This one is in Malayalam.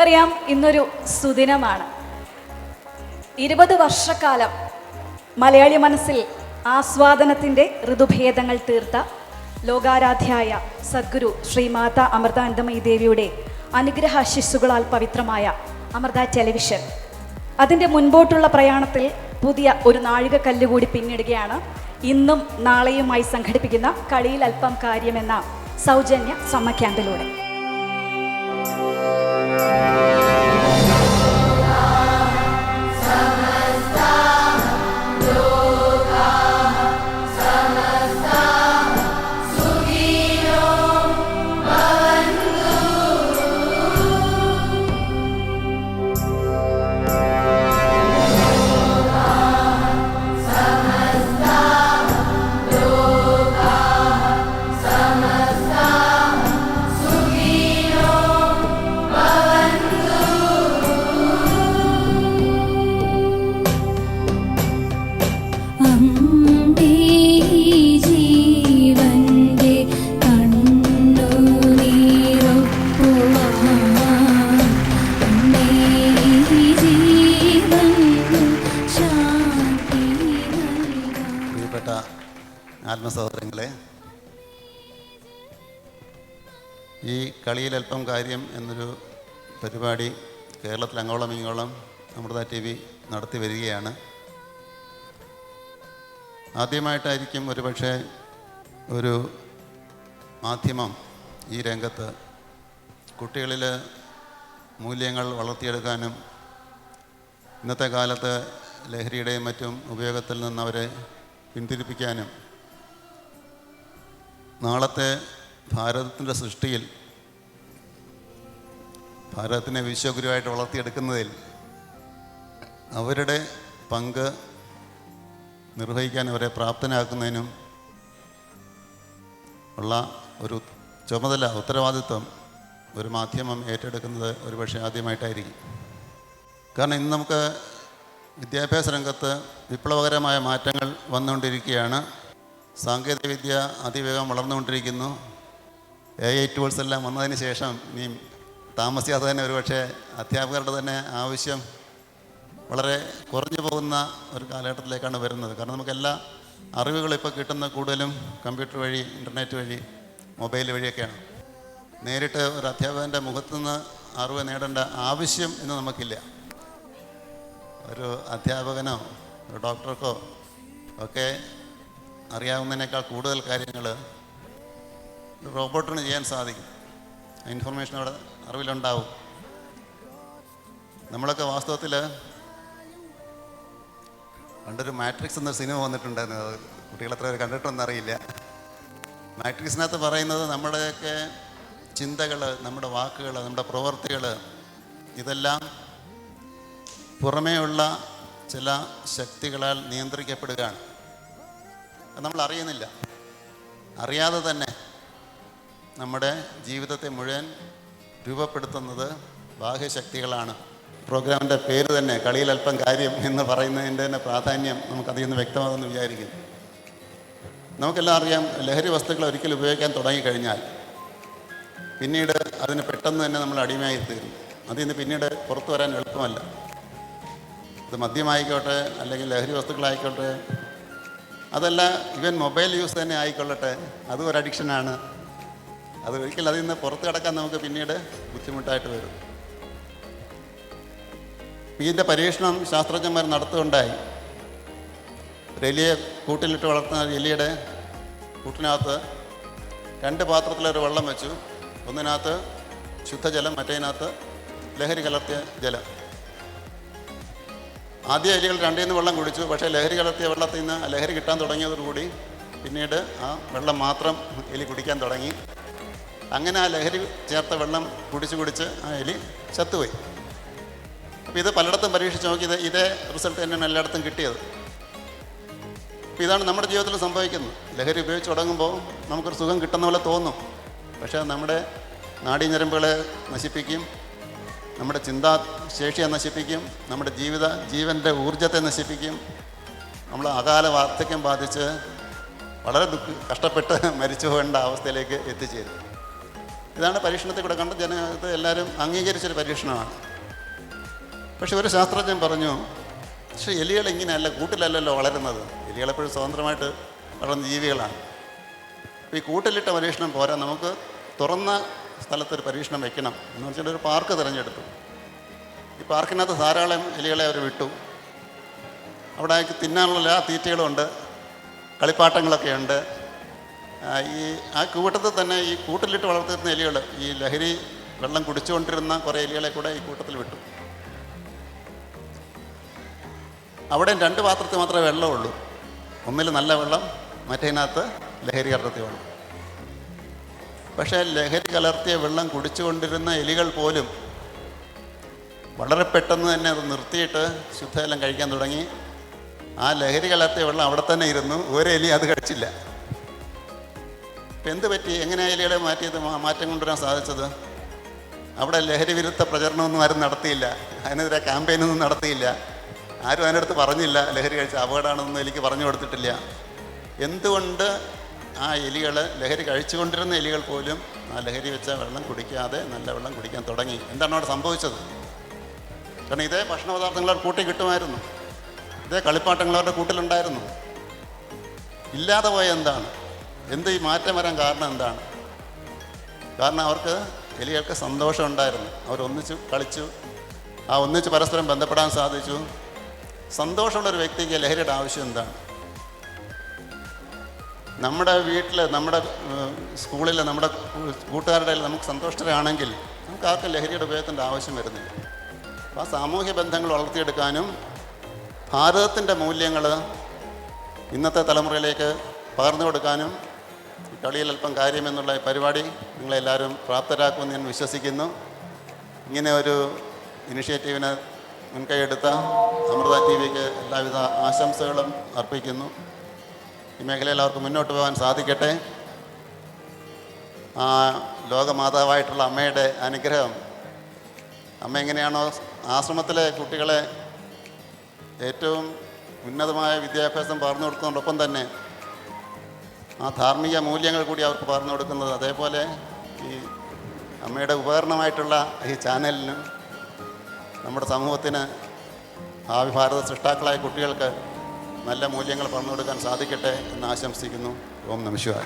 നമുക്കറിയാം ഇന്നൊരു സുദിനമാണ്. ഇരുപത് വർഷക്കാലം മലയാളി മനസ്സിൽ ആസ്വാദനത്തിന്റെ ഋതുഭേദങ്ങൾ തീർത്ത ലോകാരാധ്യായ സദ്ഗുരു ശ്രീമാത അമൃതാനന്ദമയി ദേവിയുടെ അനുഗ്രഹ ശിശുകളാൽ പവിത്രമായ അമൃത ടെലിവിഷൻ. അതിന്റെ മുൻപോട്ടുള്ള പ്രയാണത്തിൽ പുതിയ ഒരു നാഴികക്കല്ല് കൂടി പിന്നിടുകയാണ്. ഇന്നും നാളെയുമായി സംഘടിപ്പിക്കുന്ന കളിയിൽ അല്പം കാര്യമെന്ന സൗജന്യ സമ്മ ക്യാമ്പിലൂടെ. പ്രിയപ്പെട്ട ആത്മസഹോദരങ്ങളെ ഈ കളിയിലൽപ്പം കാര്യം എന്നൊരു പരിപാടി കേരളത്തിൽ അങ്ങോളം ഇങ്ങോളം അമൃത ടി വി നടത്തി വരികയാണ്. ആദ്യമായിട്ടായിരിക്കും ഒരു പക്ഷേ ഒരു മാധ്യമം ഈ രംഗത്ത് കുട്ടികളിൽ മൂല്യങ്ങൾ വളർത്തിയെടുക്കാനും ഇന്നത്തെ കാലത്ത് ലഹരിയുടെയും മറ്റും ഉപയോഗത്തിൽ നിന്ന് അവരെ പിന്തിരിപ്പിക്കാനും നാളത്തെ ഭാരതത്തിന്റെ സൃഷ്ടിയിൽ ഭാരതത്തിനെ വിശ്വഗുരുവായിട്ട് വളർത്തിയെടുക്കുന്നതിൽ അവരുടെ പങ്ക് നിർവഹിക്കാൻ അവരെ പ്രാപ്തനാക്കുന്നതിനും ഉള്ള ഒരു ചുമതല ഉത്തരവാദിത്വം ഒരു മാധ്യമം ഏറ്റെടുക്കുന്നത് ഒരുപക്ഷെ ആദ്യമായിട്ടായിരിക്കും. കാരണം ഇന്ന് നമുക്ക് വിദ്യാഭ്യാസ രംഗത്ത് വിപ്ലവകരമായ മാറ്റങ്ങൾ വന്നുകൊണ്ടിരിക്കുകയാണ്. സാങ്കേതികവിദ്യ അതിവേഗം വളർന്നുകൊണ്ടിരിക്കുന്നു. എ ഐ ടൂൾസ് എല്ലാം വന്നതിന് ശേഷം ഇനി താമസിയാതെ തന്നെ ഒരുപക്ഷെ അധ്യാപകരുടെ തന്നെ ആവശ്യം വളരെ കുറഞ്ഞു പോകുന്ന ഒരു കാലഘട്ടത്തിലേക്കാണ് വരുന്നത്. കാരണം നമുക്ക് എല്ലാ അറിവുകളും ഇപ്പോൾ കിട്ടുന്ന കൂടുതലും കമ്പ്യൂട്ടർ വഴി ഇന്റർനെറ്റ് വഴി മൊബൈൽ വഴിയൊക്കെയാണ്. നേരിട്ട് ഒരു അധ്യാപകന്റെ മുഖത്തുനിന്ന് അറിവ് നേടേണ്ട ആവശ്യം ഇന്ന് നമുക്കില്ല. ഒരു അധ്യാപകനോ ഒരു ഡോക്ടർക്കോ ഒക്കെ അറിയാവുന്നതിനേക്കാൾ കൂടുതൽ കാര്യങ്ങൾ റോബോട്ടിന് ചെയ്യാൻ സാധിക്കും. ഇൻഫർമേഷൻ അവിടെ അറിവിലുണ്ടാവും. നമ്മളൊക്കെ വാസ്തവത്തിൽ പണ്ടൊരു മാട്രിക്സ് എന്നൊരു സിനിമ വന്നിട്ടുണ്ടായിരുന്നു. അത് പേര് കണ്ടിട്ടൊന്നും അറിയില്ല. മാട്രിക്സിനകത്ത് പറയുന്നത് നമ്മുടെയൊക്കെ ചിന്തകൾ നമ്മുടെ വാക്കുകൾ നമ്മുടെ പ്രവൃത്തികൾ ഇതെല്ലാം പുറമേയുള്ള ചില ശക്തികളാൽ നിയന്ത്രിക്കപ്പെടുകയാണ്. നമ്മൾ അറിയുന്നില്ല. അറിയാതെ തന്നെ നമ്മുടെ ജീവിതത്തെ മുഴുവൻ രൂപപ്പെടുത്തുന്നത് ബാഹ്യശക്തികളാണ്. പ്രോഗ്രാമിന്റെ പേര് തന്നെ കളിയിൽ അല്പം കാര്യം എന്ന് പറയുന്നതിന്റെ തന്നെ പ്രാധാന്യം നമുക്കതിൽ നിന്ന് വ്യക്തമാകുമെന്ന് വിചാരിക്കുന്നു. നമുക്കെല്ലാം അറിയാം ലഹരി വസ്തുക്കൾ ഒരിക്കലും ഉപയോഗിക്കാൻ തുടങ്ങിക്കഴിഞ്ഞാൽ പിന്നീട് അതിന് പെട്ടെന്ന് തന്നെ നമ്മൾ അടിമയായി തീരും അതിൽ നിന്ന് പിന്നീട് പുറത്തു വരാൻ എളുപ്പമല്ല. ഇത് മദ്യമായിക്കോട്ടെ അല്ലെങ്കിൽ ലഹരി വസ്തുക്കളായിക്കോട്ടെ. അതല്ല ഇവൻ മൊബൈൽ യൂസ് തന്നെ ആയിക്കൊള്ളട്ടെ. അതും ഒരു അഡിക്ഷനാണ്. അത് ഒരിക്കൽ അതിൽ നിന്ന് പുറത്ത് കിടക്കാൻ നമുക്ക് പിന്നീട് ബുദ്ധിമുട്ടായിട്ട് വരും. ഇതിന്റെ പരീക്ഷണം ശാസ്ത്രജ്ഞന്മാർ നടത്തുകയുണ്ടായി. എലിയെ കൂട്ടിലിട്ട് വളർത്തുന്ന എലിയുടെ കൂട്ടിനകത്ത് രണ്ട് പാത്രത്തിലൊരു വെള്ളം വെച്ചു. ഒന്നിനകത്ത് ശുദ്ധജലം മറ്റേതിനകത്ത് ലഹരി കലർത്തിയ ജലം. ആദ്യ എലികൾ രണ്ടിൽ നിന്ന് വെള്ളം കുടിച്ചു. പക്ഷേ ലഹരി കലർത്തിയ വെള്ളത്തിൽ നിന്ന് ലഹരി കിട്ടാൻ തുടങ്ങിയതോടുകൂടി പിന്നീട് ആ വെള്ളം മാത്രം എലി കുടിക്കാൻ തുടങ്ങി. അങ്ങനെ ആ ലഹരി ചേർത്ത വെള്ളം കുടിച്ച് കുടിച്ച് ആ എലി ചത്തുപോയി. അപ്പോൾ ഇത് പലയിടത്തും പരീക്ഷിച്ച് നോക്കിയത് ഇതേ റിസൾട്ട് തന്നെയാണ് എല്ലായിടത്തും കിട്ടിയത്. അപ്പോൾ ഇതാണ് നമ്മുടെ ജീവിതത്തിൽ സംഭവിക്കുന്നത്. ലഹരി ഉപയോഗിച്ച് തുടങ്ങുമ്പോൾ നമുക്കൊരു സുഖം കിട്ടുന്ന പോലെ തോന്നും. പക്ഷേ നമ്മുടെ നാഡീഞരമ്പുകളെ നശിപ്പിക്കും നമ്മുടെ ചിന്താശേഷിയെ നശിപ്പിക്കും നമ്മുടെ ജീവിത ജീവന്റെ ഊർജത്തെ നശിപ്പിക്കും. നമ്മൾ അകാല വാർദ്ധക്യം ബാധിച്ച് വളരെ ദുഃഖ കഷ്ടപ്പെട്ട് മരിച്ചു പോകേണ്ട അവസ്ഥയിലേക്ക് എത്തിച്ചേരും. ഇതാണ് പരീക്ഷണത്തിൽ കൂടെ കണ്ട് ജന ഇത് എല്ലാവരും അംഗീകരിച്ചൊരു പരീക്ഷണമാണ്. പക്ഷെ ഒരു ശാസ്ത്രജ്ഞൻ പറഞ്ഞു പക്ഷേ എലികൾ ഇങ്ങനെയല്ല കൂട്ടിലല്ലല്ലോ വളരുന്നത്. എലികളെപ്പോഴും സ്വതന്ത്രമായിട്ട് വളർന്ന ജീവികളാണ്. ഈ കൂട്ടിലിട്ട പരീക്ഷണം പോരാ. നമുക്ക് തുറന്ന സ്ഥലത്തൊരു പരീക്ഷണം വെക്കണം എന്ന് വെച്ചിട്ട് ഒരു പാർക്ക് തിരഞ്ഞെടുത്തു. ഈ പാർക്കിനകത്ത് ധാരാളം എലികളെ അവർ വിട്ടു. അവിടെ അയക്ക് തിന്നാനുള്ള എല്ലാ തീറ്റകളുമുണ്ട് കളിപ്പാട്ടങ്ങളൊക്കെ ഉണ്ട്. ഈ ആ കൂട്ടത്തിൽ തന്നെ ഈ കൂട്ടിലിട്ട് വളർത്തുന്ന എലികൾ ഈ ലഹരി വെള്ളം കുടിച്ചുകൊണ്ടിരുന്ന കുറേ എലികളെ കൂടെ ഈ കൂട്ടത്തിൽ വിട്ടു. അവിടെ രണ്ട് പാത്രത്തിൽ മാത്രമേ വെള്ളമുള്ളൂ. ഒന്നിൽ നല്ല വെള്ളം മറ്റേതിനകത്ത് ലഹരി കലർത്തിയ വെള്ളം പക്ഷേ ലഹരി കലർത്തിയ വെള്ളം കുടിച്ചുകൊണ്ടിരുന്ന എലികൾ പോലും വളരെ പെട്ടെന്ന് തന്നെ അത് നിർത്തിയിട്ട് ശുദ്ധജലം കഴിക്കാൻ തുടങ്ങി. ആ ലഹരി കലർത്തിയ വെള്ളം അവിടെ തന്നെ ഇരുന്നു. ഒരു എലി അത് കഴിച്ചില്ല. ഇപ്പം എന്ത് പറ്റി? എങ്ങനെയാണ് എലികളെ മാറ്റിയത്? മാറ്റം കൊണ്ടുവരാൻ സാധിച്ചത്? അവിടെ ലഹരി വിരുദ്ധ പ്രചരണമൊന്നും ആരും നടത്തിയില്ല. അതിനെതിരെ ക്യാമ്പയിനൊന്നും നടത്തിയില്ല. ആരും അതിനടുത്ത് പറഞ്ഞില്ല. ലഹരി കഴിച്ച അപകടമാണെന്നൊന്നും എനിക്ക് പറഞ്ഞു കൊടുത്തിട്ടില്ല. എന്തുകൊണ്ട് ആ എലികൾ ലഹരി കഴിച്ചുകൊണ്ടിരുന്ന എലികൾ പോലും ആ ലഹരി വെച്ച വെള്ളം കുടിക്കാതെ നല്ല വെള്ളം കുടിക്കാൻ തുടങ്ങി. എന്താണ് അവിടെ സംഭവിച്ചത്? കാരണം ഇതേ ഭക്ഷണ പദാർത്ഥങ്ങൾ അവർ കൂട്ടി കിട്ടുമായിരുന്നു. ഇതേ കളിപ്പാട്ടങ്ങൾ അവരുടെ കൂട്ടിലുണ്ടായിരുന്നു. ഇല്ലാതെ പോയ എന്താണ്? എന്ത് ഈ മാറ്റം വരാൻ കാരണം എന്താണ്? കാരണം അവർക്ക് എലികൾക്ക് സന്തോഷം ഉണ്ടായിരുന്നു. അവർ ഒന്നിച്ച് കളിച്ചു. ആ ഒന്നിച്ച് പരസ്പരം ബന്ധപ്പെടാൻ സാധിച്ചു. സന്തോഷമുള്ള ഒരു വ്യക്തിക്ക് ലഹരിയുടെ ആവശ്യം എന്താണ്? നമ്മുടെ വീട്ടിൽ നമ്മുടെ സ്കൂളിൽ നമ്മുടെ കൂട്ടുകാരുടെ നമുക്ക് സന്തോഷത്തിലാണെങ്കിൽ നമുക്ക് ആർക്കും ലഹരിയുടെ ഉപയോഗത്തിന്റെ ആവശ്യം വരുന്നില്ല. അപ്പോൾ ആ സാമൂഹ്യ ബന്ധങ്ങൾ വളർത്തിയെടുക്കാനും ഭാരതത്തിന്റെ മൂല്യങ്ങൾ ഇന്നത്തെ തലമുറയിലേക്ക് പകർന്നു കൊടുക്കാനും കളിയിൽ അല്പം കാര്യമെന്നുള്ള പരിപാടി നിങ്ങളെല്ലാവരും പ്രാപ്തരാക്കുമെന്ന് ഞാൻ വിശ്വസിക്കുന്നു. ഇങ്ങനെ ഒരു ഇനിഷ്യേറ്റീവിന് മുൻകൈയെടുത്ത അമൃത ടി വിക്ക് എല്ലാവിധ ആശംസകളും അർപ്പിക്കുന്നു. ഈ മേഖലയിൽ അവർക്ക് മുന്നോട്ട് പോകാൻ സാധിക്കട്ടെ. ആ ലോകമാതാവായിട്ടുള്ള അമ്മയുടെ അനുഗ്രഹം. അമ്മ എങ്ങനെയാണോ ആശ്രമത്തിലെ കുട്ടികളെ ഏറ്റവും ഉന്നതമായ വിദ്യാഭ്യാസം പറഞ്ഞു കൊടുക്കുന്നതോടൊപ്പം തന്നെ ആ ധാർമ്മിക മൂല്യങ്ങൾ കൂടി അവർക്ക് പറഞ്ഞു കൊടുക്കുന്നത്. അതേപോലെ ഈ അമ്മയുടെ ഉപകരണമായിട്ടുള്ള ഈ ചാനലിനും നമ്മുടെ സമൂഹത്തിന് ഭാവി ഭാരത സൃഷ്ടാക്കളായ കുട്ടികൾക്ക് നല്ല മൂല്യങ്ങൾ പറഞ്ഞു കൊടുക്കാൻ സാധിക്കട്ടെ എന്ന് ആശംസിക്കുന്നു. ഓം നമശിവായ